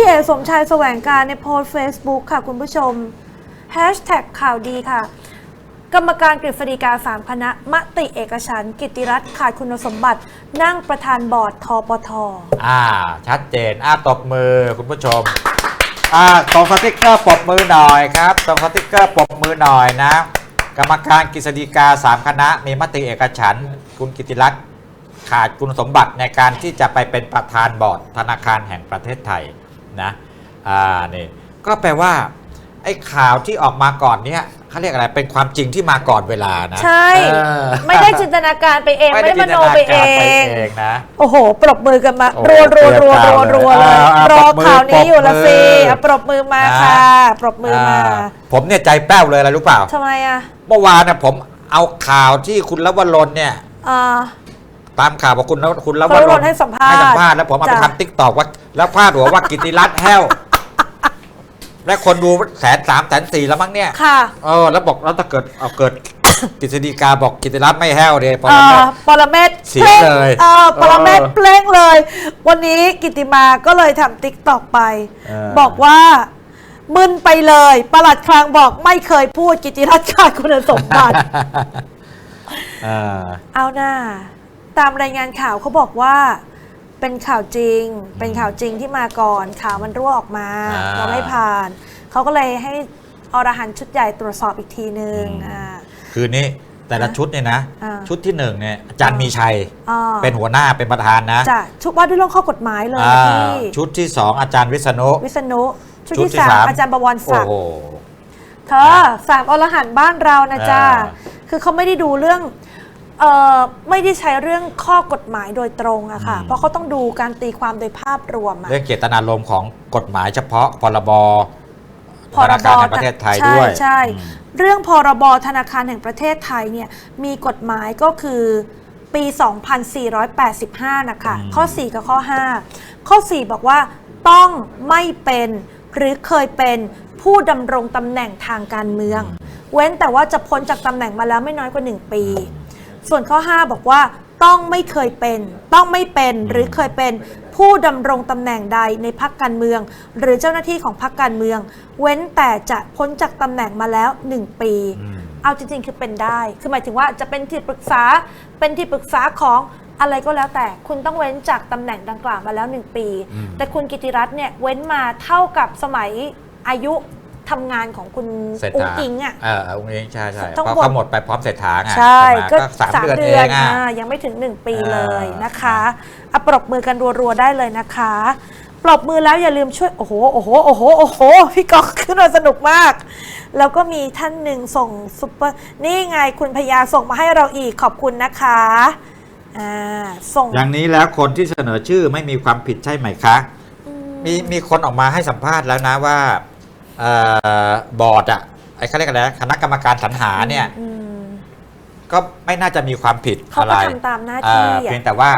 พี่เอกสมชายแสวงการในโพสต์ Facebook ค่ะคุณผู้ชมแฮชแท็กข่าวดีค่ะ กรรมการกฤษฎีกาสามคณะ มติเอกฉันท์กิตติรัตน์ขาดคุณสมบัติ นั่งประธานบอร์ดทปท อ่า ชัดเจนอ่าตบมือคุณผู้ชม อ่าตรงสติ๊กเกอร์ปรบมือหน่อยครับตรงสติ๊กเกอร์ปรบมือหน่อยนะ กรรมการกฤษฎีกาสามคณะ มีมติเอกฉันท์คุณกิติรัตน์ขาดคุณสมบัติในการที่จะไปเป็นประธานบอร์ดธนาคารแห่งประเทศไทย นะอ่านี่ก็แปลว่าไอ้ข่าวที่ออกมาก่อนเนี้ยเขาเรียกอะไรเป็นความจริงที่มาก่อนเวลานะใช่ เออไม่ได้จินตนาการไปเอง ไม่ได้มโนไปเอจินตนาการไปงเองนะ โอ้โห ปรบมือกันมาโอ้รัวรัวรัวรัวรัวเลยอ่าอ่ารอปรบมือข่าวนี้อยู่ละสิปรบมืออะปรบมือมานะค่ะ ปรบมือมาอ่าผมเนี่ยใจแป้วเลยอะไรรู้เปล่า ทำไมอะเมื่อวานนะผมเอาข่าวที่คุณลวรนเนี่ย อ่า ตามข่าวว่าคุณลคุณลวคุณลวรรนให้สัมภาษณ์ให้สัมภาษณ์แล้วผมเอาไปจ้ะ ทำติ๊กตอกว่า แล้วพาดหัวว่ากิติรัตน์แห้ว และคนดูแสนสามแสนสี่แล้วมั้งเนี่ยค่ะ เออแล้วบอกแล้วถ้าเกิดเอาเกิด กฤษฎีกาบอกกิติรัตน์ไม่แห้วเลยพอเอ่แล้วอปรเมศเสียเลยเออปรเมศเออเพลงเลย วันนี้กิติมาก็เลยทำติ๊กตอกไป เออ บอกว่า มึนไปเลยประหลัดคลังบอกไม่เคยพูดกิติรัตน์ขาดคุณสมบัติ อ่า เอาหน้า ตามรายงานข่าวเขาบอกว่า เป็นข่าวจริง เป็นข่าวจริงที่มาก่อนข่าวมันรั่วออกมาอ่า เราไม่ผ่าน เขาก็เลยให้อรหันต์ชุดใหญ่ตรวจสอบอีกทีนึงอืมอ่า คืนนี้แต่ละชุดเนี่ยนะ อ่า ชุดที่หนึ่งเนี่ยอาจารย์มีชัยอ่าเป็นหัวหน้าเป็นประธานนะจะชุดว่าด้วยเรื่องข้อกฎหมายเลยอ่าพี่ชุดที่สองอาจารย์วิษณุ วิษณุชุดชุดที่ที่สามสามอาจารย์บวรโอ้ศักดิ์ โห เธอสามอรหันต์บ้านเรานะจ๊ะ อ่าคือเขาไม่ได้ดูเรื่อง เอ่อไม่ได้ใช้เรื่องข้อกฎหมายโดยตรงอะค่ะ เพราะเขาต้องดูการตีความโดยภาพรวมอะ เรื่องเจตนารมณ์ของกฎหมายเฉพาะพรบพธรนาบคารแห่งประเทศไทยใช่ด้วย ใช่อืมเรื่องพรบธนาคารแห่งประเทศไทยเนี่ยมีกฎหมายก็คือปี 2485 นะคะข้อ 4 กับข้อ 5 ข้อ 4 บอกว่าต้องไม่เป็นหรือเคยเป็นผู้ดำรงตำแหน่งทางการเมือง เว้นแต่ว่าจะพ้นจากตำแหน่งมาแล้วไม่น้อยกว่า 1 ปี ส่วนข้อ 5 บอกว่าต้องไม่เคยเป็น ต้องไม่เป็นหรือเคยเป็นผู้ดำรงตำแหน่งใดในพักการเมือง หรือเจ้าหน้าที่ของพักการเมือง เว้นแต่จะพ้นจากตำแหน่งมาแล้ว 1 ปีอืมเอาจริง ๆ คือเป็นได้ คือหมายถึงว่าจะเป็นที่ปรึกษาเป็นที่ปรึกษาของอะไรก็แล้วแต่คุณต้องเว้นจากตำแหน่งดังกล่าวมาแล้ว 1 ปีอืมแต่คุณกิติรัตน์เนี่ยเว้นมาเท่ากับสมัยอายุ ทำงานของคุณเศรษอุ้งฐาอิงอะ เอออุ้งอิงใช่ใช่ต้องเพราะหมด เขาหมดไปพร้อมเศรษฐาไงใช่ไหมก็สามสามเดือนเดืเออนงอะอ่ายังไม่ถึง 1 ปีเออเลยนะคะอะปรบมือกันรัวๆได้เลยนะคะ ปรบมือแล้วอย่าลืมช่วย โอ้โหโอ้โหโอ้โหโอ้โหพี่กองขึ้นมาสนุกมาก แล้วก็มีท่านหนึ่งส่งซุปเปอร์นี่ไงคุณพยาส่งมาให้เราอีกขอบคุณนะคะอ่าส่ง อย่างนี้แล้วคนที่เสนอชื่อไม่มีความผิดใช่ไหมคะ มีมีคนออกมาให้สัมภาษณ์แล้วนะว่า เอ่อบอร์ดอะไอ้เขาเรียกอะไรนะคณะกรรมการสรรหาเนี่ย อืม ก็ไม่น่าจะมีความผิดเขาอะไรก็ทำตามหน้าที่อ่อะเพียงแต่ว่า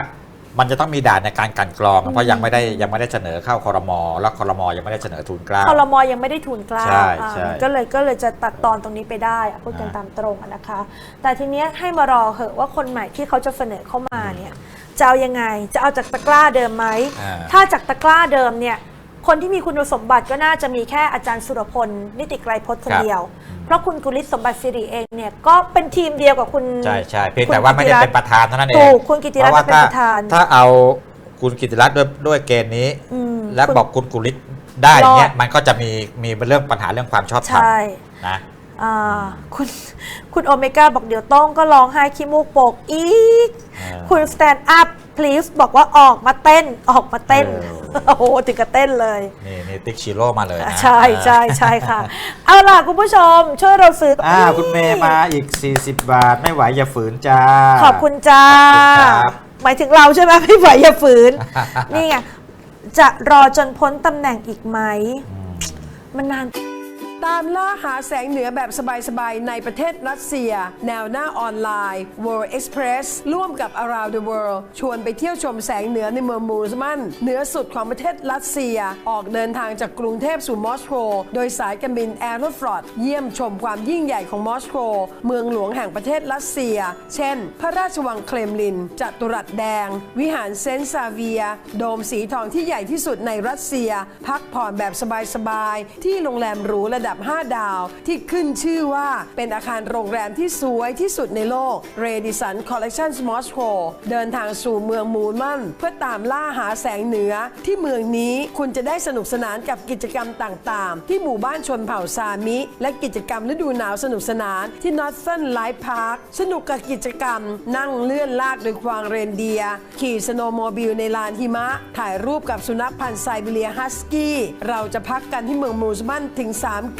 มันจะต้องมีด่านในการกลันกรองเพราะยังไม่ได้ยังไม่ได้เสนอเข้าคอรมอแล้วคอรมอยังไม่ได้เสนอทุนเกล้า คอรมอยังไม่ได้ทุนกล้าใช่อ่าใช่ก็เลยก็เลยจะตัดตอนตรงนี้ไปได้อะพูดกันอ่า ตามตรงอะนะคะ แต่ทีเนี้ยให้มารอเหอะว่าคนใหม่ที่เขาจะเสนอเข้ามาเนี่ยจะเอายังไง จะเอาจากตะกร้าเดิมไหม อ่า ถ้าจากตะกร้าเดิมเนี่ย คนที่มีคุณสมบัติก็น่าจะมีแค่อาจารย์สุรพล นิติไกรพจน์คนเดียว เพราะคุณกุลิศสมบัติสิริเองเนี่ยก็เป็นทีมเดียวกับคุณใช่ใช่เพียงแต่ว่าไม่ได้เป็นประธานเท่านั้นเองถูกคุณกิติรัตน์เพาะว่าเป็นประธาน ถ้าเอาคุณกิติรัตน์ด้วยด้วยเกณฑ์นี้อืมแล้วคุณบอกคุณกุลิศได้รอดเนี่ยมันก็จะมีมีเรื่องปัญหาเรื่องความชอบธรรมใช่นะ อ่าคุณคุณโอเมก้าบอกเดี๋ยวต้องก็ร้องไห้ขี้มูกโปกอีกเออคุณ stand up please บอกว่าออกมาเต้นออกมาเต้นเออโอ้โห ถึงกับเต้นเลย นี่นี่ติ๊กชิโร่มาเลยนะใช่ใช่ใช่ค่ะ เอาล่ะ คุณผู้ชม ช่วยเราซื้ออ่าอ่าคุณเมย์มาอีก 40 บาท ไม่ไหวอย่าฝืนจ้า ขอบคุณจ้าขอบคุณครับหมายถึงเราใช่ไหมไม่ไหวอย่าฝืน นี่ไง จะรอจนพ้นตำแหน่งอีกไหมอืมมันนาน ตามล่าหาแสงเหนือแบบสบายๆ ในประเทศรัสเซีย แนวหน้าออนไลน์ World Express ร่วมกับ Around the World ชวนไปเที่ยวชมแสงเหนือในเมืองมูสมันเหนือสุดของประเทศรัสเซีย ออกเดินทางจากกรุงเทพสู่มอสโก โดยสายการบินแอโรฟลอตเยี่ยมชมความยิ่งใหญ่ของมอสโก เมืองหลวงแห่งประเทศรัสเซีย เช่น พระราชวังเครมลิน จัตุรัสแดง วิหารเซนซาเวีย โดมสีทองที่ใหญ่ที่สุดในรัสเซีย พักผ่อนแบบสบายๆ ที่โรงแรมหรูระดับ5 ดาวที่ขึ้นชื่อว่าเป็นอาคารโรงแรมที่สวยที่สุดในโลก r a d i s o n Collection Moscow เดินทางสู่เมืองมูลมัน เพื่อตามล่าหาแสงเหนือ ที่เมืองนี้คุณจะได้สนุกสนานกับกิจกรรมต่างๆ ที่หมู่บ้านชนเผ่าซามิ และกิจกรรมฤดูหนาวสนุกสนานที่ Northern Light Park สนุกกับกิจกรรม นั่งเลื่อนลากโดยควางเรนเดีย ขี่สโนโมบิลในลานหิมะ ถ่ายรูปกับสุนัขพันธุ์ไซบีเรียฮัสกี้ เราจะพักกันที่เมืองมูสมันถึง 3